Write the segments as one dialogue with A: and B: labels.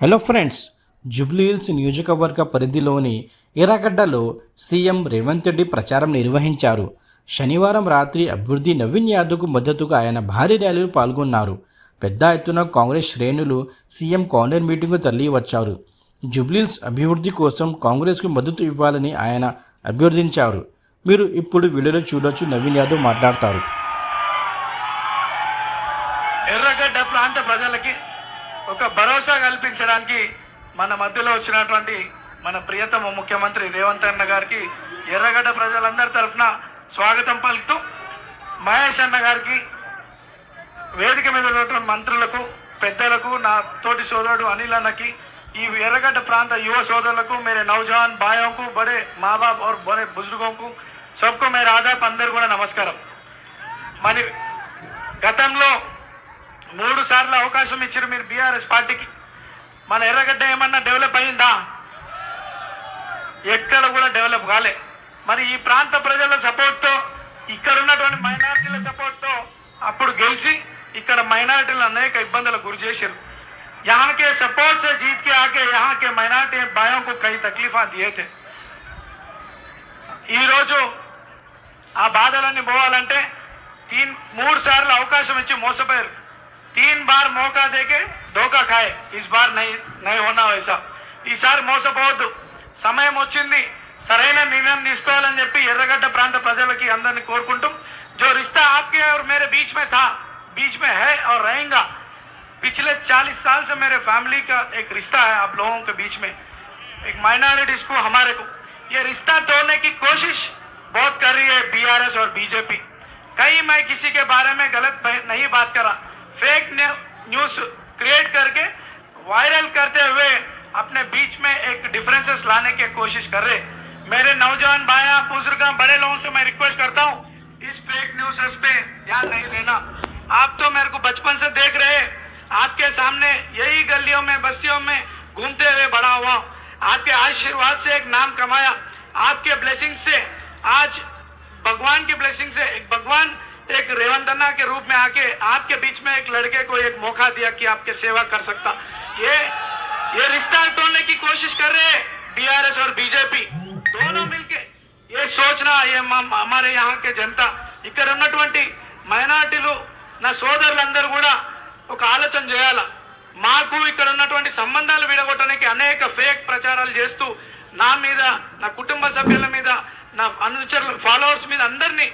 A: Hello friends Jubilee Hills నియోజకవర్గ పరిధిలోని ఎర్రగడ్డలో CM Revanth Reddy ప్రచారం నిర్వహించారు. శనివారం రాత్రి అభివృద్ధి నవీన్ యాదవ్కు మద్దతుగా ఆయన భారీ ర్యాలీలో పాల్గొన్నారు. పెద్ద ఎత్తున కాంగ్రెస్ శ్రేణులు సీఎం కార్నర్ మీటింగ్కు తరలి వచ్చారు జూబ్లీహిల్స్ అభివృద్ధి కోసం కాంగ్రెస్కు మద్దతు ఇవ్వాలని ఆయన అభ్యర్థించారు. మీరు ఇప్పుడు వీడియోలో చూడొచ్చు నవీన్ యాదవ్ మాట్లాడతారు.
B: ఎర్రగడ్డ ప్రాంత ప్రజలకి ఒక భరోసా కల్పించడానికి మన మధ్యలో వచ్చినటువంటి మన ప్రియతమ ముఖ్యమంత్రి రేవంత్ అన్న గారికి ఎర్రగడ్డ ప్రజలందరి తరఫున స్వాగతం పలుకుతూ మహేష్ అన్న గారికి వేదిక మీద ఉన్నటువంటి మంత్రులకు పెద్దలకు నా తోటి సోదరుడు అనిల్ అన్నకి ఈ ఎర్రగడ్డ ప్రాంత యువ సోదరులకు మేరే నవజవాన్ బాయోకు బడే మా బాప్ और బరే బుజుర్గోకు సబ్కు మేరే ఆదాపు అందరు కూడా నమస్కారం. మరి గతంలో సార్లు అవకాశం ఇచ్చారు మీరు బీఆర్ఎస్ పార్టీకి మన ఎర్రగడ్డ ఏమన్నా డెవలప్ అయిందా ఎక్కడ కూడా డెవలప్ కాలే మరి ఈ ప్రాంత ప్రజల సపోర్ట్తో ఇక్కడ ఉన్నటువంటి మైనారిటీల సపోర్ట్తో అప్పుడు గెలిచి ఇక్కడ మైనారిటీలు అనేక ఇబ్బందులకు గురి చేశారు यहाँ के सपोर्ट से जीत के आके यहाँ के माइनॉरिटी भाइयों को कई तकलीफा दिए थे ఈ రోజు ఆ బాధలన్నీ పోవాలంటే తీన్ మూడు సార్లు అవకాశం ఇచ్చి మోసపోయారు తీన్ బార్ మోకా దేకే ధోకా ఖాయే ఇస్ బార్ నై నై హోనా వైసా ఈసారి మోసపోవద్దు సమయం వచ్చింది సరైన నిర్ణయం తీసుకోవాలని చెప్పి ఎర్రగడ్డ ప్రాంత ప్రజలకి అందరినీ కోరుకుంటూ जो रिश्ता आपके और मेरे बीच में था बीच में है और रहेगा पिछले 40 साल से मेरे फैमिली का एक रिश्ता है आप लोगों के बीच में एक माइनॉरिटीज को हमारे को ये रिश्ता तोड़ने की कोशिश बहुत कर रही है बीआरएस और बीजेपी कहीं मैं किसी के बारे में गलत बह- नहीं बात करा फेक न्यूज़ क्रिएट करके वायरल करते हुए अपने बीच में एक डिफरेंसेस लाने की कोशिश कर रहे। मेरे नौजवान भाइया, बुज़ुर्ग, बड़े लोगों से मैं रिक्वेस्ट करता हूँ, इस फेक न्यूज़ पे ध्यान नहीं देना। आप तो मेरे को बचपन से देख रहे आपके सामने यही गलियों में, बस्तियों में घूमते हुए बड़ा हुआ आपके आशीर्वाद से एक नाम कमाया। आपके ब्लेसिंग से, आज भगवान की ब्लेसिंग से एक भगवान एक रेवंतना के रूप में आके आपके बीच में एक लड़के को एक मौका दिया कि आपके सेवा कर सकता ये ये रिश्ता तोड़ने की कोशिश कर रहे हैं बीआरएस और बीजेपी दोनों मिलके ये सोचना ये మా- हमारे यहाँ के जनता ఇక్కడ ఉన్నటువంటి మైనార్టీలు నా సోదరులందరూ కూడా ఒక ఆలోచన చేయాల మాకు ఇక్కడ ఉన్నటువంటి సంబంధాలు విడగొట్టడానికి అనేక ఫేక్ ప్రచారాలు చేస్తూ నా మీద నా కుటుంబ సభ్యుల మీద నా అనుచరుల ఫాలోవర్స్ మీద అందరినీ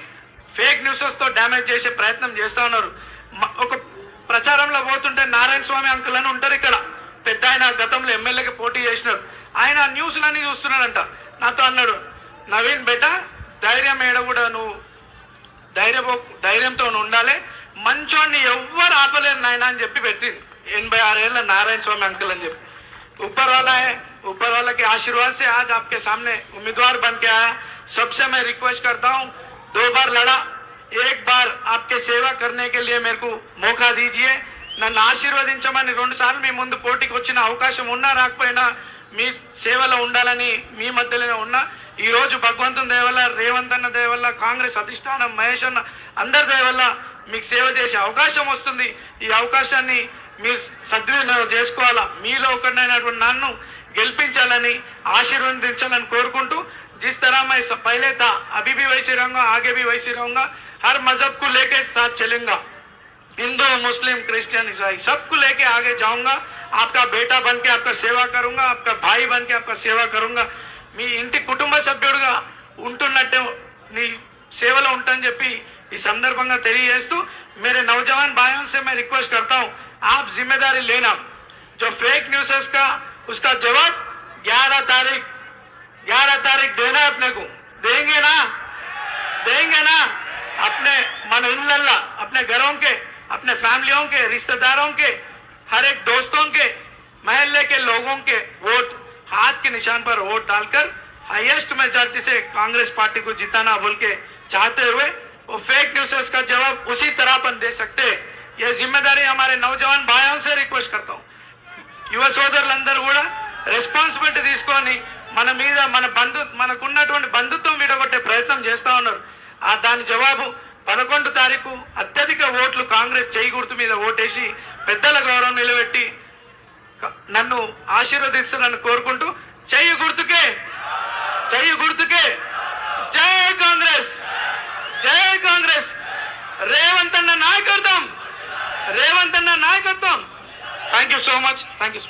B: ఫేక్ న్యూసెస్ తో డ్యామేజ్ చేసే ప్రయత్నం చేస్తా ఉన్నారు మ- ఒక ప్రచారంలో పోతుంటే నారాయణ స్వామి అంకుల్ అని ఉంటారు ఇక్కడ పెద్ద ఆయన గతంలో ఎమ్మెల్యేకి పోటీ చేసినారు ఆయన న్యూస్లన్నీ చూస్తున్నాడంట నాతో అన్నాడు నవీన్ బేట ధైర్యం ఏడ కూడా నువ్వు ధైర్య ధైర్యంతో ఉండాలి మంచోడిని ఎవ్వరు ఆపలేరు నాయన అని చెప్పి పెట్టింది ఎనభై ఆరేళ్ళ నారాయణ స్వామి అంకుల్ అని చెప్పి ऊपर वाला है ऊपर वाला के आशीर्वाद से आज आपके सामने उम्मीदवार बन के आया सबसे मैं रिक्वेस्ट करता हूँ दो बार लड़ा एक बार आपके सेवा करने के लिए मेरे को मौका दीजिए నన్ను ఆశీర్వదించమని రెండు సార్లు మీ ముందు పోటీకి వచ్చిన అవకాశం ఉన్నా రాకపోయినా మీ సేవలో ఉండాలని మీ మధ్యలోనే ఉన్నా ఈ రోజు భగవంతుని దయ వల్ల రేవంత్ అన్న దయ వల్ల కాంగ్రెస్ అధిష్టానం మహేష్ అన్న అందరి దయ వల్ల మీకు సేవ చేసే అవకాశం వస్తుంది ఈ అవకాశాన్ని మీరు సద్వినియోగం చేసుకోవాలా మీలో ఒకరినైనటువంటి నన్ను గెలిపించాలని ఆశీర్వదించాలని కోరుకుంటూ जिस तरह मैं स- पहले था अभी भी वैसे रहूंगा आगे भी वैसे रहूंगा हर मजहब को लेके साथ चलूंगा हिंदू मुस्लिम क्रिश्चियन ईसाई सबको लेके आगे जाऊंगा आपका बेटा बन के आपका సేవ करूंगा आपका भाई बन के आपका సేవ करूंगा మీ ఇంటి కుటుంబ సభ్యుడుగా ఉంటున్నట్టే నీ సేవలో ఉంటానని చెప్పి ఈ సందర్భంగా తెలియజేస్తూ मेरे नौजवान भाइयों से मैं रिक्वेस्ट करता हूं आप जिम्मेदारी लेना जो फेक न्यूज़ का उसका जवाब 11 तारीख ग्यारह तारीख देना है अपने को। देंगे ना? देंगे ना? अपने मन इनल्ला अपने घरों के, अपने फैमिलियों के, रिश्तेदारों के, हर एक दोस्तों के, महल्ले के लोगों के वोट, हाथ के निशान पर वोट डालकर हाईएस्ट मेजोरिटी से कांग्रेस पार्टी को जिताना बोल के चाहते हुए वो फेक न्यूज़ का जवाब उसी तरह अपन दे सकते हैं। यह ज़िम्मेदारी हमारे नौजवान भाइयों से रिक्वेस्ट करता हूँ। युवा सोदर लंदर उड़ा తీసుకొని మన మీద మన బంధు మనకున్నటువంటి బంధుత్వం విడగొట్టే ప్రయత్నం చేస్తా ఉన్నారు. ఆ దాని జవాబు పదకొండు తారీఖు అత్యధిక ఓట్లు కాంగ్రెస్ చేయి మీద ఓటేసి పెద్దల గౌరవం నిలబెట్టి నన్ను ఆశీర్వదించాలని కోరుకుంటూ చెయ్యి గుర్తుకే చెయ్యి గుర్తుకే. జై కాంగ్రెస్ జై కాంగ్రెస్. రేవంత్ అన్న నాయకత్వం రేవంత్ అన్న నాయకత్వం. Thank you so much thank you